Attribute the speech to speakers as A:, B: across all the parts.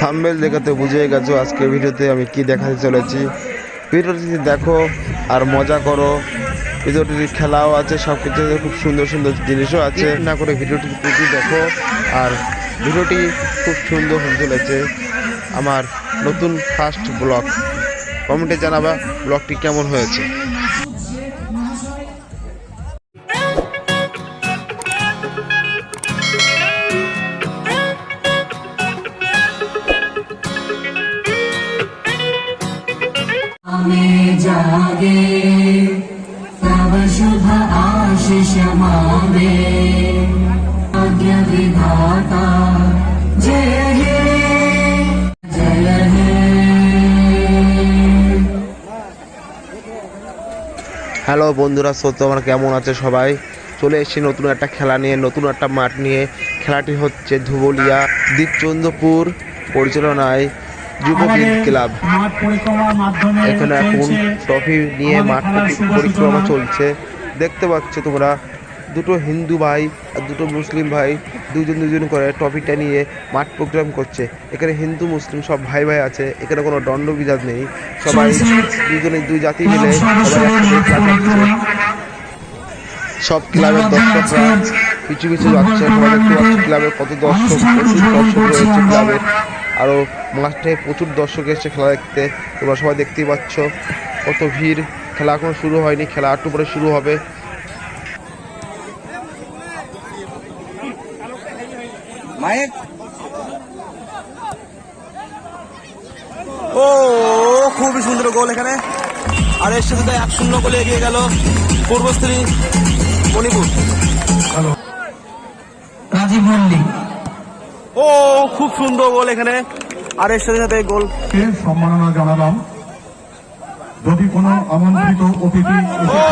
A: Thumbnail দেখাতে বুঝে গেছো আজকে ভিডিওতে আমি কি দেখাতে চলেছি। ভিডিওটি দেখো আর মজা করো। ভিডিওটির খেলাও আছে সব কিছু খুব সুন্দর সুন্দর জিনিসও আছে। না করে ভিডিওটি প্রতি দেখো, আর ভিডিওটি খুব সুন্দর হয়ে চলেছে। আমার নতুন ফার্স্ট ব্লগ কমেন্টে জানাবা ব্লগটি কেমন হয়েছে।
B: जागे तव शुभ आशिष मावे आज्ञ विधाता जय हे जय हे
A: হ্যালো বন্ধুরা সো তোমরা কেমন আছে সবাই চলে এসেছি নতুন একটা খেলা নিয়ে নতুন একটা মাঠ নিয়ে খেলাটি হচ্ছে ধুবলিয়া দ্বীপচন্দ্রপুর পরিচালনায় যুববীর ক্লাব। এখানে এখন ট্রফি নিয়ে মাঠ পরিক্রমা চলছে। দেখতে পাচ্ছ তোমরা দুটো হিন্দু ভাই আর দুটো মুসলিম ভাই দুজন দুজন করে ট্রফিটা নিয়ে মাঠ প্রোগ্রাম করছে। এখানে হিন্দু মুসলিম সব ভাই ভাই আছে এখানে কোনো দণ্ড বিজাত নেই। সবাই দুজনে দুই জাতি মিলে সব ক্লাবের দর্শকরা কিছু কিছু যাচ্ছে তোমরা দেখতে পাচ্ছ ক্লাবের কত দর্শক প্রচুর দর্শক রয়েছে ক্লাবের আরও মাঠে প্রচুর দর্শক এসেছে খেলা দেখতে। তোমরা সবাই দেখতেই পাচ্ছ কত ভিড়। খেলা এখনও শুরু হয়নি খেলা একটু পরে শুরু হবে।
C: ও খুবই সুন্দর গোল এখানে। আর এর সাথে এক শূন্য গোলে এগিয়ে গেল পূর্বস্থলী মণিপুর।
D: রাজীব মল্লিক।
C: সুন্দর গোল এখানে। আর এর সাথে সাথে গোল।
E: সম্মাননা জানালাম? যদি কোনো আমন্ত্রিত অতিথি
C: হয়ে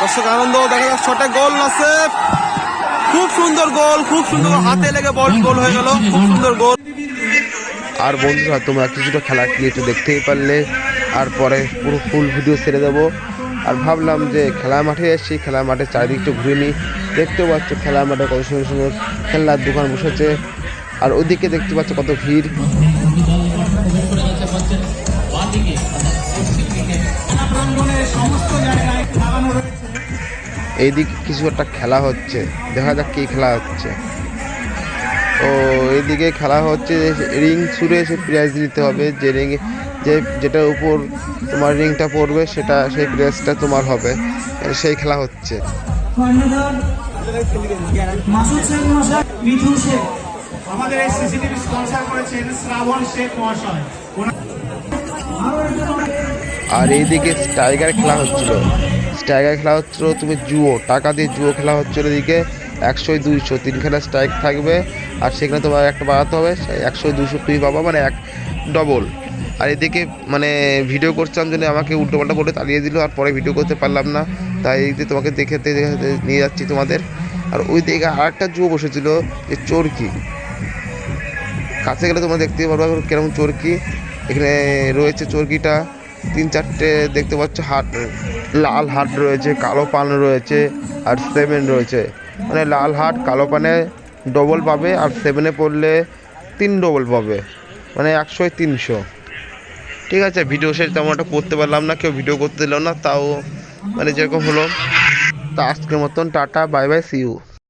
C: দর্শক আনন্দ দেখা যাক শটে গোল নাসেব খুব সুন্দর গোল খুব সুন্দর হাতে লেগে বল গোল হয়ে গেল। খুব সুন্দর গোল।
A: আর বন্ধুরা তোমরা কিছুটা খেলা একটু দেখতেই পারলে। আর পরে পুরো ফুল ভিডিও ছেড়ে দেবো। আর ভাবলাম যে খেলা মাঠে এসেছি খেলা মাঠে চারিদিকটা ঘুরে নিই। দেখতেও পাচ্ছ খেলা মাঠে কত সুন্দর সুন্দর খেলনার দোকান বসেছে। আর ওদিকে দেখতে পাচ্ছ কত ভিড়। এইদিকে কিছু একটা খেলা হচ্ছে। দেখা যাক কি খেলা হচ্ছে। তো এদিকে খেলা হচ্ছে, রিং ছুঁড়ে সে প্রাইজ নিতে হবে। যে রিং, যে যেটার উপর তোমার রিংটা পড়বে, সেটা, সেই প্রাইজটা তোমার হবে। সেই খেলা হচ্ছে। আরও এইদিকে স্টাইগার খেলা হচ্ছিল। স্টাইগার খেলা হচ্ছিল, তুমি জুয়ো, টাকা দিয়ে জুয়ো খেলা হচ্ছিল এদিকে। একশো দুইশো তিনখানা স্ট্রাইক থাকবে, আর সেখানে তোমার একটা বাড়াতে হবে একশো দুশো তুমি পাবা মানে এক ডবল আর এদিকে মানে ভিডিও করছিলাম জন্য আমাকে উল্টোপাল্টা করে তাড়িয়ে দিল, আর পরে ভিডিও করতে পারলাম না। তাই এই যে তোমাকে দেখে দেখে নিয়ে যাচ্ছি তোমাদের। আর ওই দিকে আর একটা জুয়ো বসেছিল, যে চোরকি। কাছে গেলে তোমরা দেখতে পারবে কেরকম চরকি। এখানে রয়েছে চরকিটা, তিন চারটে দেখতে পাচ্ছ হাট, লাল হাট রয়েছে, কালো পান রয়েছে, আর সেভেন রয়েছে। মানে লাল হাট কালো পানে ডবল পাবে আর সেভেনে পড়লে তিন ডবল পাবে। মানে একশো তিনশো। ঠিক আছে ভিডিও শেষ, তেমন একটা করতে পারলাম না, কেউ ভিডিও করতে দিল না, তাও মানে যেরকম হলো। তা আজকের মতন, tata bye bye see you